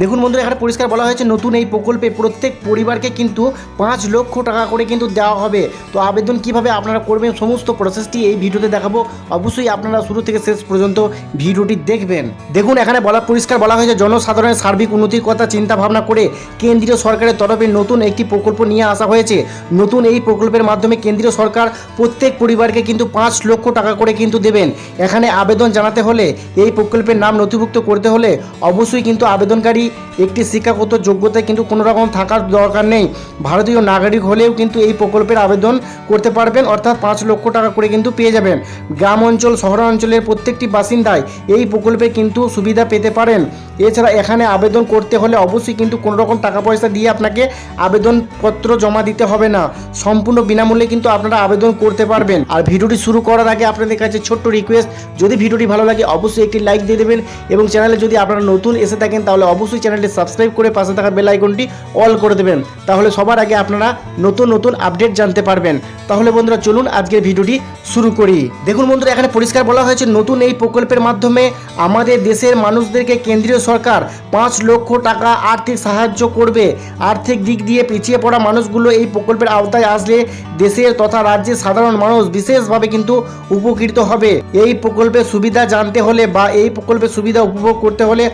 দেখুন বন্ধুরা, এখানে পরিষ্কার বলা হয়েছে, নতুন এই প্রকল্পে প্রত্যেক পরিবারকে কিন্তু পাঁচ লক্ষ টাকা করে কিন্তু দেওয়া হবে। তো আবেদন কীভাবে আপনারা করবেন, সমস্ত প্রসেসটি এই ভিডিওতে দেখাবো। অবশ্যই আপনারা শুরু থেকে শেষ পর্যন্ত ভিডিওটি দেখবেন। দেখুন, এখানে বলা, পরিষ্কার বলা হয়েছে, জনসাধারণের সার্বিক উন্নতির কথা চিন্তা ভাবনা করে কেন্দ্রীয় সরকারের তরফে নতুন একটি প্রকল্প নিয়ে আসা হয়েছে। নতুন এই প্রকল্পের মাধ্যমে কেন্দ্রীয় সরকার প্রত্যেক পরিবারকে কিন্তু পাঁচ লক্ষ টাকা করে কিন্তু দেবেন। এখানে আবেদন জানাতে হলে, এই প্রকল্পের নাম নথিভুক্ত করতে হলে, অবশ্যই কিন্তু আবেদনকারী একটি শিক্ষাগত যোগ্যতায় কিন্তু কোনো থাকার দরকার নেই। ভারতীয় নাগরিক হলেও কিন্তু এই প্রকল্পের আবেদন করতে পারবেন, অর্থাৎ পাঁচ লক্ষ টাকা করে কিন্তু পেয়ে যাবেন। গ্রাম অঞ্চল শহরাঞ্চলের প্রত্যেকটি বাসিন্দায় এই প্রকল্পে কিন্তু সুবিধা পেতে পারেন। এছাড়া এখানে আবেদন করতে হলে অবশ্যই কিন্তু কোনো রকম টাকা পয়সা দিয়ে আপনাকে আবেদনপত্র জমা দিতে হবে না। সম্পূর্ণ বিনামূল্যে কিন্তু আপনারা আবেদন করতে পারবেন। আর ভিডিওটি শুরু করার আগে আপনাদের কাছে ছোট্ট রিকোয়েস্ট যদি ভিডিওটি ভালো লাগে অবশ্যই একটি লাইক দিয়ে দেবেন এবং চ্যানেলে যদি আপনারা নতুন এসে থাকেন তাহলে অবশ্যই চ্যানেলটি সাবস্ক্রাইব করে পাশে থাকা বেল আইকনটি অল করে দেবেন। তাহলে সবার আগে আপনারা নতুন নতুন আপডেট জানতে পারবেন। তাহলে বন্ধুরা, চলুন আজকের ভিডিওটি শুরু করি। দেখুন বন্ধুরা, এখানে পরিষ্কার বলা হয়েছে, নতুন এই প্রকল্পের মাধ্যমে আমাদের দেশের মানুষদেরকে কেন্দ্রীয় সরকার পাঁচ লক্ষ টাকা আর্থিক সাহায্য করবে। আর্থিক দিক দিয়ে পিছিয়ে পড়া মানুষগুলো এই প্রকল্পের আওতায় আসলে দেশের তথা রাজ্যের সাধারণ মানুষ বিশেষভাবে কিন্তু উপকৃত হবে। এই প্রকল্পের সুবিধা জানতে হলে বা এই প্রকল্পের সুবিধা উপভোগ করতে হলে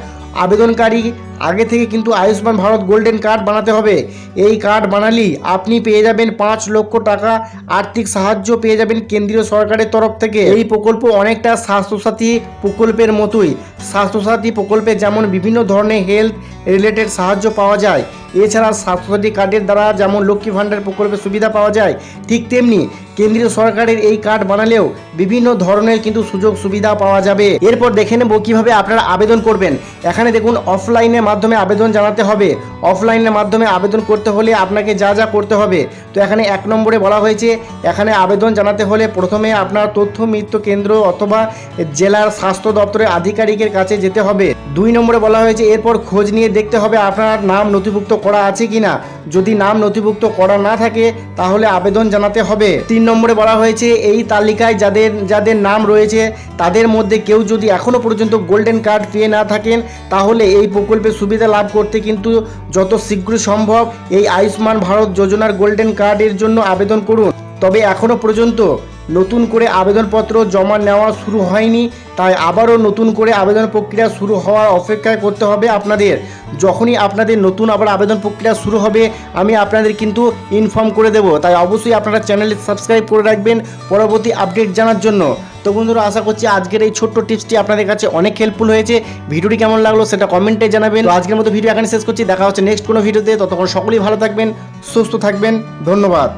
আবেদনকারী আগে থেকে কিন্তু আয়ুষ্মান ভারত গোল্ডেন কার্ড বানাতে হবে। এই কার্ড বানালেই আপনি পেয়ে যাবেন পাঁচ লক্ষ টাকা আর্থিক সাহায্য, পেয়ে যাবেন কেন্দ্রীয় সরকারের তরফ থেকে। এই প্রকল্প অনেকটা স্বাস্থ্যসাথী প্রকল্পের মতোই। স্বাস্থ্যসাথী প্রকল্পে যেমন বিভিন্ন ধরনের হেলথ রিলেটেড সাহায্য পাওয়া যায়, এছাড়া স্বাস্থ্যসাথী কার্ডের দ্বারা যেমন লক্ষ্মী ভাণ্ডার প্রকল্পের সুবিধা পাওয়া যায়, ঠিক তেমনি কেন্দ্রীয় সরকারের এই কার্ড বানালেও বিভিন্ন ধরনের কিন্তু সুযোগ সুবিধা পাওয়া যাবে। এরপর দেখে নেব কীভাবে আপনারা আবেদন করবেন। এখানে দেখুন অফলাইনের মাধ্যমে আবেদন জানাতে হবে। অফলাইনের মাধ্যমে আবেদন করতে হলে আপনাকে যা যা করতে হবে। তো এখানে এক নম্বরে বলা হয়েছে, এখানে আবেদন জানাতে হলে প্রথমে আপনার তথ্য, মৃত্যু কেন্দ্র অথবা জেলার স্বাস্থ্য দপ্তরের আধিকারিকের কাছে যেতে হবে। দুই নম্বরে বলা হয়েছে, এরপর খোঁজ নিয়ে দেখতে হবে আপনার নাম নথিভুক্ত করা আছে কিনা। যদি নাম নথিভুক্ত করা না থাকে, তাহলে আবেদন জানাতে হবে। তিন নম্বরে বলা হয়েছে, এই তালিকায় যাদের যাদের নাম রয়েছে, তাদের মধ্যে কেউ যদি এখনও পর্যন্ত গোল্ডেন কার্ড পেয়ে না থাকেন, তাহলে এই প্রকল্পের সুবিধা লাভ করতে কিন্তু যত শীঘ্র সম্ভব এই আয়ুষ্মান ভারত যোজনার গোল্ডেন কার্ডের জন্য আবেদন করুন। তবে এখনও পর্যন্ত নতুন করে আবেদনপত্র জমা নেওয়া শুরু হয়নি, তাই আবারও নতুন করে আবেদন প্রক্রিয়া শুরু হওয়ার অপেক্ষায় করতে হবে আপনাদের। যখনই আপনাদের নতুন আবার আবেদন প্রক্রিয়া শুরু হবে, আমি আপনাদের কিন্তু ইনফর্ম করে দেব। তাই অবশ্যই আপনারা চ্যানেলে সাবস্ক্রাইব করে রাখবেন পরবর্তী আপডেট জানার জন্য। তো বন্ধুরা, আশা করছি আজকের এই ছোট্ট টিপসটি আপনাদের কাছে অনেক হেল্পফুল হয়েছে। ভিডিওটি কেমন লাগল সেটা কমেন্টে জানাবেন। আজকের মতো ভিডিও এখানে শেষ করছি। দেখা হচ্ছে নেক্সট কোনো ভিডিওতে ততক্ষণ সকলেই ভালো থাকবেন, সুস্থ থাকবেন। ধন্যবাদ।